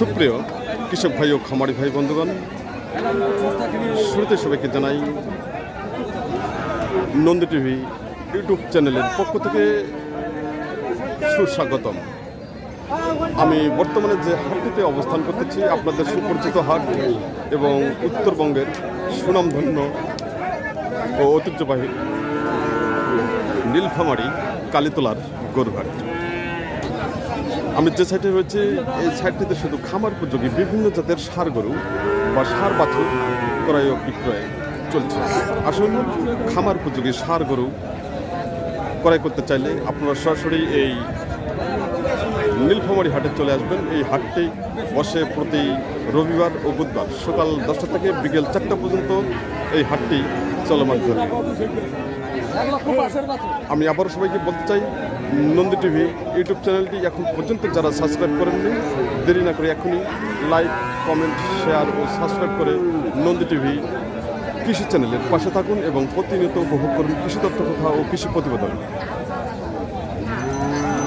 সুপ্রিয় কৃষক ভাই ও খামারি ভাই বন্ধুগণ, শুরুতে সবাইকে জানাই নন্দী টিভি ইউটিউব চ্যানেলের পক্ষ থেকে সুস্বাগতম। আমি বর্তমানে যে হাটটিতে অবস্থান করতেছি, আপনাদের সুপরিচিত হাট এবং উত্তরবঙ্গের সুনামধন্য ও ঐতিহ্যবাহী নীলফামারি কালীতলার গরুহাট। আমি যে সাইটে রয়েছে, এই সাইটটিতে শুধু খামার উপযোগী বিভিন্ন জাতের সার গরু বা সার বাছুর ক্রয় ও বিক্রয় চলছে। আসুন, খামার উপযোগী সার গরু ক্রয় করতে চাইলে আপনারা সরাসরি এই নীলফামারি হাটে চলে আসবেন। এই হাটটি বসে প্রতি রবিবার ও বুধবার সকাল দশটা থেকে বিকেল চারটা পর্যন্ত এই হাটটি চলমান থাকে আমি আবারও সবাইকে বলতে চাই নন্দী টিভি ইউটিউব চ্যানেলটি এখন পর্যন্ত যারা সাবস্ক্রাইব করেননি, দেরি না করে এখনই লাইক, কমেন্ট, শেয়ার ও সাবস্ক্রাইব করে নন্দী টিভি কৃষি চ্যানেলের পাশে থাকুন এবং প্রতিনিয়ত উপভোগ করুন কৃষি তথ্য, কথা ও কৃষি প্রতিবেদন।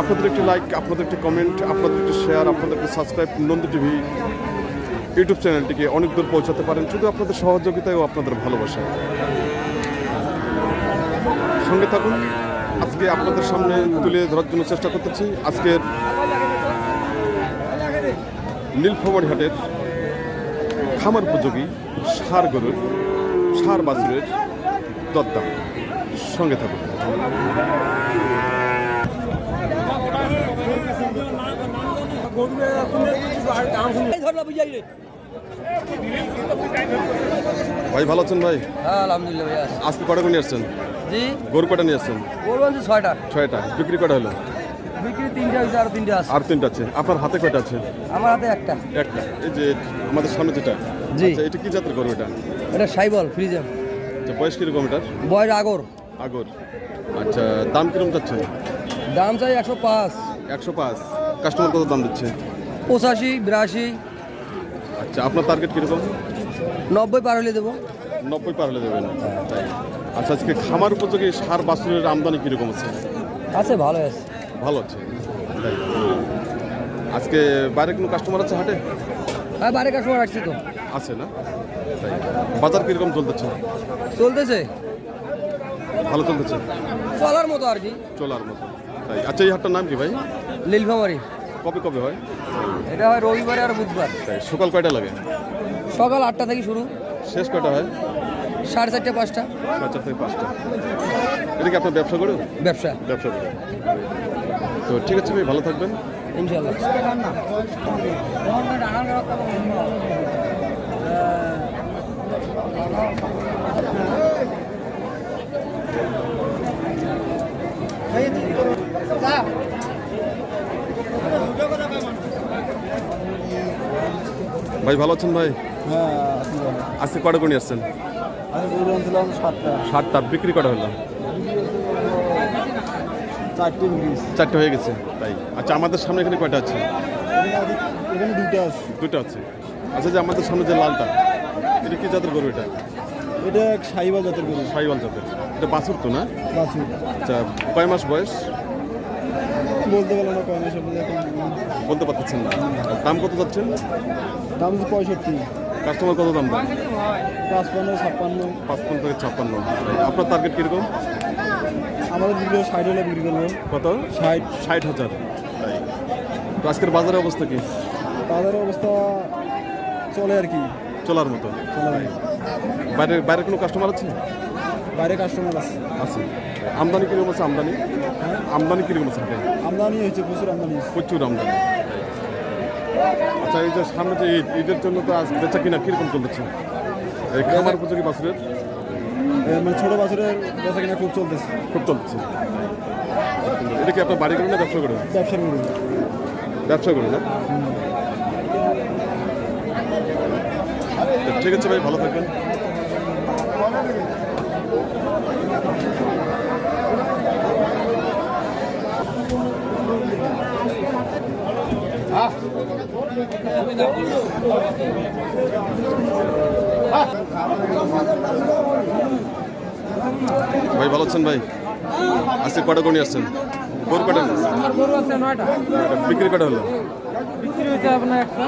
আপনাদের একটি লাইক, আপনাদের একটি কমেন্ট, আপনাদের একটি শেয়ার, আপনাদের একটি সাবস্ক্রাইব নন্দী টিভি ইউটিউব চ্যানেলটিকে অনেক দূর পৌঁছাতে পারেন শুধু আপনাদের সহযোগিতায় ও আপনাদের ভালোবাসা সঙ্গে থাকুন। আজকে আপনাদের সামনে তুলে ধরার জন্য চেষ্টা করতেছি। আজকের নীলফামারি হাটের খামার উপযোগী সার গরুর, সার বাছুরের দরদাম। সঙ্গে থাকুন। ভাই ভালো আছেন ভাই? হ্যাঁ আলহামদুলিল্লাহ ভাইয়া আজকে কটা নিয়ে আসছেন? জি? গরু কটা নিয়ে আসছেন? বলবেন যে ছয়টা। ছয়টা। বিক্রি কটা হলো? বিক্রি তিনটা হয়েছে আর তিনটা আছে। আর তিনটা আছে। আপনার হাতে কয়টা আছে? আমার হাতে একটা। একটা। এই যে আমাদের সামনে যেটা। জি। আচ্ছা, এটা কি জাতের গরু এটা? এটা সাইবল ফ্রিজে। আচ্ছা, বয়স কীরকম এটার? বয়ের আগর। আগর। আচ্ছা দাম কীরকম যাচ্ছে দাম চাই একশো পাঁচ। একশো পাঁচ। কাস্টমার কত দাম দিচ্ছে? পঁচাশি বিরাশি। আচ্ছা আপনার টার্গেট কীরকম? নব্বই পার হলে দেবো। নব্বই পার হলে দেবেন। তাই আচ্ছা আজকে খামার উপযোগী সার বাছুরের আমদানি কীরকম আছে? আছে ভালো আছে। ভালো আছে। আজকে বাইরে কোনো কাস্টমার আছে হাটে? হ্যাঁ বারে কাস্টমার আসছি তো। আছে না? তাই বাজার কীরকম চলতেছে? চলতেছে। ভালো চলতেছে? চলার মতো আর কি। চলার মতো। তাই। আচ্ছা এই হাটটার নাম কি ভাই? নীলফামারি। কবে কবে হয়? এটা হয় রবিবারে আর বুধবার। সকাল কয়টা লাগে? সকাল আটটা থেকে শুরু। শেষ কয়টা হয়? সাড়ে চারটে পাঁচটা। থেকে পাঁচটা। এটা কি আপনার ব্যবসা করে ব্যবসা। ব্যবসা করুন। তো ঠিক আছে ভাই ভালো থাকবেন। ইনশাল্লাহ ভাই ভালো আছেন ভাই? হ্যাঁ আজকে কটা গুণি আসছেন? সাতটা। বিক্রি কটা হলো? চারটে হয়ে গেছে তাই। আচ্ছা আমাদের সামনে এখানে কয়টা আছে? এখানে দুটো আছে। আচ্ছা যে আমাদের সামনে যে লালটা এটা কি জাতের গরু এটা? এটা এক সাইবা জাতের গরু। সাইওয়াল জাতের। এটা বাছুর তো না? বাছুর। আচ্ছা কয় মাস বয়স? বলতে পারলাম না কয় মাস বলতে পারতেছেন না। দাম কত যাচ্ছেন? দাম পঁয়ষট্টি। কাস্টমার কত দাম দেন পাঁচপান্ন ছাপ্পান্ন। পাঁচপন্ন থেকে ছাপ্পান্ন। আপনার টার্গেট কীরকম? আমাদের বিক্রি ষাট হলে বিক্রি করব। কত? ষাট। ষাট হাজার। তো আজকের বাজারের অবস্থা কি? তাদের অবস্থা চলে আর কি। চলার মতো। বাইরে বাইরে কোনো কাস্টমার আছে? বাইরে কাস্টমার আছে। আছে। আমদানি কীরকম আছে আমদানি? হ্যাঁ? আমদানি কীরকম আছে? আমদানি হয়েছে প্রচুর আমদানি। প্রচুর আমদানি। আচ্ছা এই যে সামনে যে ঈদ ঈদের জন্য তো আজ বেচা কিনা কীরকম চলতেছে? এই খামার উপযোগী বাছুরের? এ, মানে ছোটো বাছুরের বেচা কিনা খুব চলতেছে। খুব চলতেছে। এটা কি আপনার বাড়ি করেন না ব্যবসা করেন ব্যবসা গরু ব্যবসা করেন না? ঠিক আছে ভাই ভালো থাকবেন। ভাই ভালো আছেন ভাই? আজকে কটা কোনি আসছেন? গরু কটা বিক্রি কটা হলো? বিক্রি হয়েছে আপনার একটা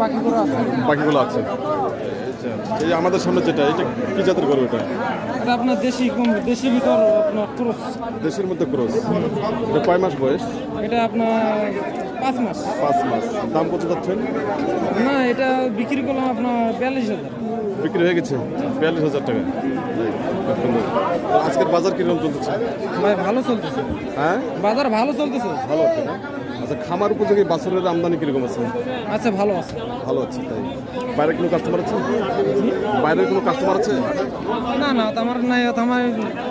বাকি গরু আছে। বাকিগুলো আছে। আচ্ছা, এই আমাদের সামনে যেটা এটা কি জাতের গরু এটা? এটা আপনার দেশি দেশি ভিতর আপনার ক্রোস। দেশের মধ্যে ক্রস। এটা কয় মাস বয়স? এটা আপনার পাঁচ মাস। পাঁচ মাস। দাম কত যাচ্ছেন না এটা বিক্রি করলাম আপনার বিয়াল্লিশ হাজার। বিক্রি হয়ে গেছে? বিয়াল্লিশ হাজার টাকা। আজকের বাজার কীরকম চলতেছে? ভাই ভালো চলতেছে। হ্যাঁ? বাজার ভালো চলতেছে। ভালো আচ্ছা খামার উপযোগী বাছরের আমদানি কীরকম আছে? আচ্ছা ভালো আছে। ভালো আছে তাই। বাইরে কোনো কাস্টমার আছে? বাইরের কোনো কাস্টমার আছে? না না তোমার নাই তোমার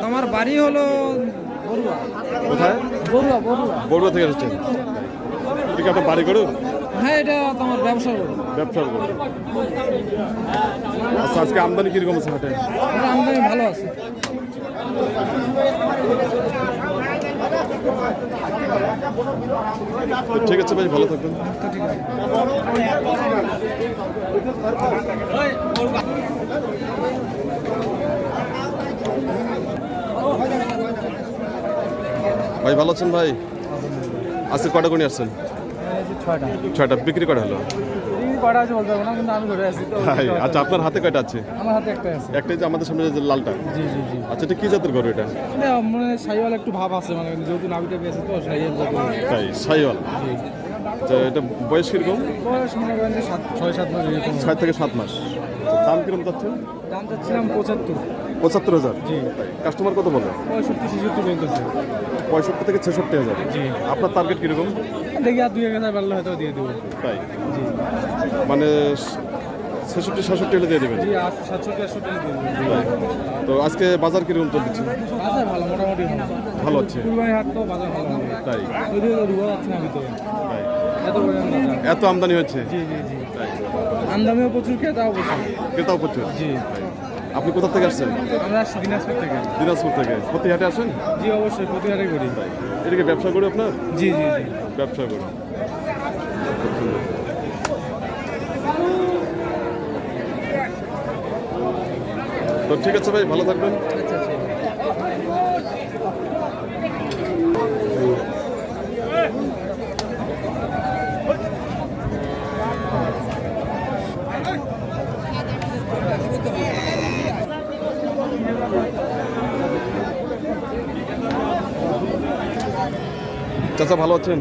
তোমার বাড়ি হলো বড়ুয়া। কোথায়? বড়ুয়া বড়ুয়া। বড়ুয়া থেকে এসেছেন? এটা আপনার বাড়ি করু হ্যাঁ এটা তোমার ব্যবসা করো ব্যবসার করু আচ্ছা আজকে আমদানি কীরকম আছে হাটে? আমদানি ভালো আছে। ঠিক আছে ভাই ভালো থাকবেন। ভাই ভালো আছেন ভাই? আজকে কটা গুণি আসছেন? ছয়টা। ছয়টা। বিক্রি করা হলো? কটা আছে বলতে পারব না কিন্তু আমি ধরে আছি তো আচ্ছা আপনার হাতে কয়টা আছে? আমার হাতে একটা আছে। একটাই যে আমাদের সামনে যে লালটা? জি জি জি। আচ্ছা এটা কি জাতের গরু এটা? এটা মানে সাইওয়াল একটু ভাব আছে মানে যেহেতু নাবিটা পেয়েছে তো সাইওয়াল। তাই সাইওয়াল? আচ্ছা এটা বয়স কীরকম? বয়স মনে করেন যে সাত ছয় সাত মাস ছয় থেকে সাত মাস। আচ্ছা, দাম কীরকম যাচ্ছে দাম চাচ্ছিলাম পঁচাত্তর। পঁচাত্তর হাজার? জি। কাস্টমার কত বলে? পঁয়ষট্টি ছেষট্টি বলতেছে। পঁয়ষট্টি থেকে ছেষট্টি হাজার। জি। আপনার টার্গেট কীরকম? দেখি আর দুই এক হাজার বাড়লে হয়তো দিয়ে দেবো। তাই? জি মানে ছেষট্টি সাতষট্টি হলে দিয়ে দেবেন? জি আর সাতষট্টি আটষট্টি দিয়ে দেবো। তো আজকে বাজার কীরকম চলছে? বাজার ভালো মোটামুটি ভালো। হচ্ছে কুরবানি হাট তো বাজার ভালো হবে। তাই। যদিও রুয়া যাচ্ছে না ভিতরে। এত এত আমদানি হচ্ছে? জি জি জি। তাই। আমদামিও প্রচুর ক্রেতাও প্রচুর। ক্রেতাও প্রচুর? জি। আপনি কোথা থেকে আসছেন? আমরা আসছি দিনাজপুর থেকে। দিনাজপুর থেকে। প্রতি হাটে আসেন? জি অবশ্যই প্রতিহারে করি। এটাকে এটা ব্যবসা করি আপনার? জি জি জি। ব্যবসা করি। তো ঠিক আছে ভাই ভালো থাকবেন। আচ্ছা আচ্ছা। চাচা ভালো আছেন?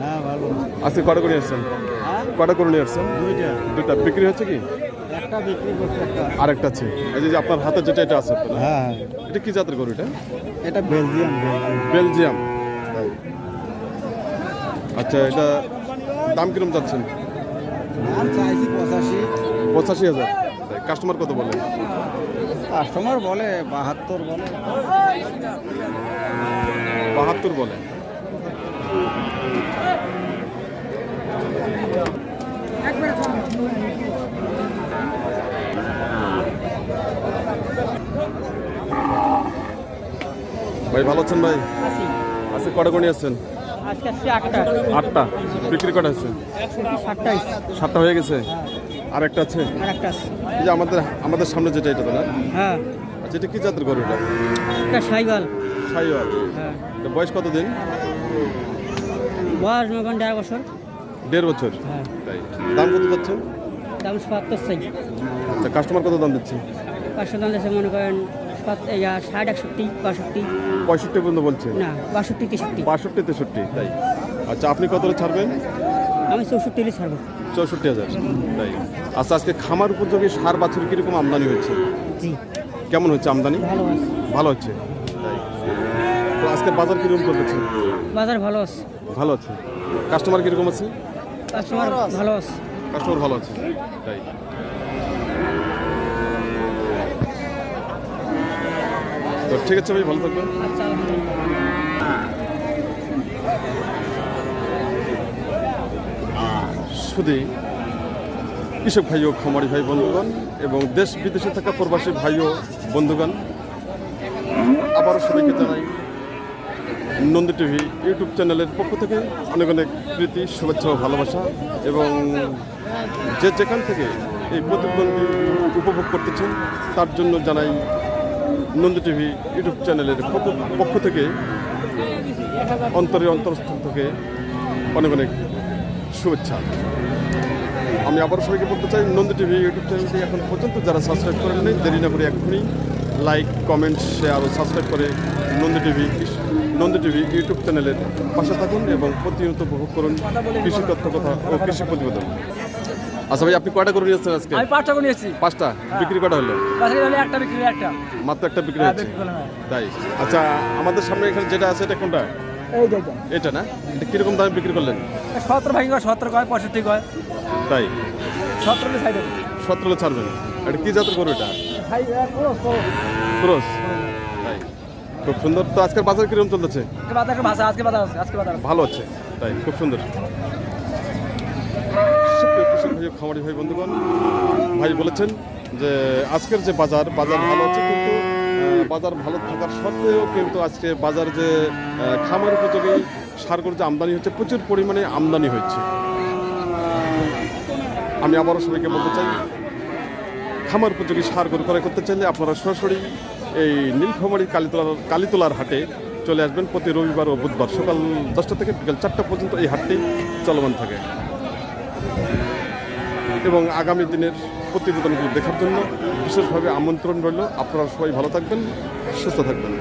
হ্যাঁ ভালো। আজকে কটা করে আসছেন কটা করে নিয়ে আসছেন? দুইটা। দুটা বিক্রি হচ্ছে কি? একটা একটা। আরেকটা আছে। এই যে যে আপনার হাতে যেটা এটা আছে হ্যাঁ এটা কি জাতের গরু এটা? এটা বেলজিয়াম বেলজিয়াম। আচ্ছা এটা দাম কিরম যাচ্ছেন পঁচাশি হাজার। কাস্টমার কত বলে? কাস্টমার বলে বাহাত্তর বলে। বাহাত্তর বলে। ভাই ভালো আছেন ভাই? আজকে কটা আজকে আসছে আটটা। বিক্রি কটা আছে সাতটা হয়ে গেছে? আর একটা আছে? আর একটা আছে। এই যে আমাদের আমাদের সামনে যেটা এটা না? হ্যাঁ। আচ্ছা এটা কি জাতের গরু এটা? সাইবাল সাইওয়াল। হ্যাঁ। এটা বয়স কত দিন বয়স করেন দেড় বছর। দেড় বছর? হ্যাঁ। দাম কত যাচ্ছে দাম চাই। আচ্ছা কাস্টমার কত দাম দিচ্ছে? পাঁচশো দাম দিয়েছে মনে করেন এই, ষাট একষট্টি বাষট্টি। পঁয়ষট্টি পর্যন্ত বলছে? না বাষট্টি তেষট্টি। বাষট্টি তেষট্টি তাই। আচ্ছা আপনি কত ছাড়বেন? আমি চৌষট্টি ছাড়বো। চৌষট্টি হাজার তাই। আচ্ছা আজকে খামার উপযোগী সার বাছুর কীরকম আমদানি হচ্ছে জি। কেমন হচ্ছে আমদানি? ভালো হচ্ছে তাই। তো আজকের বাজার কীরকম চলতেছে? বাজার ভালো আছে। ভালো আছে। কাস্টমার কীরকম আছে? কাস্টমার ভালো আছে। কাস্টমার ভালো আছে তাই। তো ঠিক আছে ভাই, ভালো থাকবেন। শুধু কৃষক ভাই ও খামারি ভাই, বন্ধুগণ, এবং দেশ বিদেশে থাকা প্রবাসী ভাই ও বন্ধুগণ, আবারও সবাইকে জানাই নন্দী টিভি ইউটিউব চ্যানেলের পক্ষ থেকে অনেক অনেক প্রীতি, শুভেচ্ছা ও ভালোবাসা, এবং যে যেখান থেকে এই প্রতিবন্ধী উপভোগ করতেছেন, তার জন্য জানাই নন্দী টিভি ইউটিউব চ্যানেলের পক্ষ- থেকে অন্তরের অন্তরস্থল থেকে অনেক অনেক শুভেচ্ছা। আমি আবার সবাইকে বলতে চাই, নন্দী টিভি ইউটিউব চ্যানেলটি এখন পর্যন্ত যারা সাবস্ক্রাইব করেন নাই, দেরি না করে এখনই লাইক কমেন্ট শেয়ার ও সাবস্ক্রাইব করে Nandi TV Nandi TV YouTube চ্যানেলের পাশে থাকুন এবং প্রতিনিয়ত উপভোগ করুন কৃষি তথ্য কথা ও কৃষি প্রতিবেদন। আচ্ছা ভাই আপনি কয়টা করে নিয়ে এসেছেন আজকে? আমি পাঁচটা করে নিয়েছি। পাঁচটা? বিক্রি কটা হলো? একটা বিক্রি একটা। মাত্র একটা বিক্রি হ্যাঁ, হচ্ছে। বিক্রি করলাম, হ্যাঁ। তাই। আচ্ছা আমাদের সামনে এখানে যেটা আছে এটা কোনটা? এটা। না? এটা কীরকম দামে বিক্রি করলেন? সতেরো ভাঙি কয় সতেরো কয় পঁয়ষট্টি কয়। তাই? সতেরো সাইড সতেরো ছাড়বেন। এটা কি জাতের করবে এটা? ভাই ক্রস তাই। খুব সুন্দর। তো আজকের বাজার কীরকম চলতেছে? বাজার আজকে বাজার আছে আজকে বাজার ভালো আছে তাই খুব সুন্দর। কৃষক ভাই, খামারি ভাই, বন্ধুগণ, ভাই বলেছেন যে আজকের যে বাজার বাজার ভালো আছে কিন্তু বাজার ভালো থাকার সত্ত্বেও কিন্তু আজকে বাজার যে খামার উপযোগী সারগুলো যে আমদানি হচ্ছে, প্রচুর পরিমাণে আমদানি হচ্ছে আমি আবারও সবাইকে বলতে চাই, খামার উপযোগী সার গরু ক্রয় করতে চাইলে আপনারা সরাসরি এই নীলফামারী কালীতলার কালীতলার হাটে চলে আসবেন। প্রতি রবিবার ও বুধবার সকাল দশটা থেকে বিকাল চারটা পর্যন্ত এই হাটটি চলমান থাকে। এবং আগামী দিনের প্রতিবেদনগুলো দেখার জন্য বিশেষভাবে আমন্ত্রণ রইল। আপনারা সবাই ভালো থাকবেন, সুস্থ থাকবেন।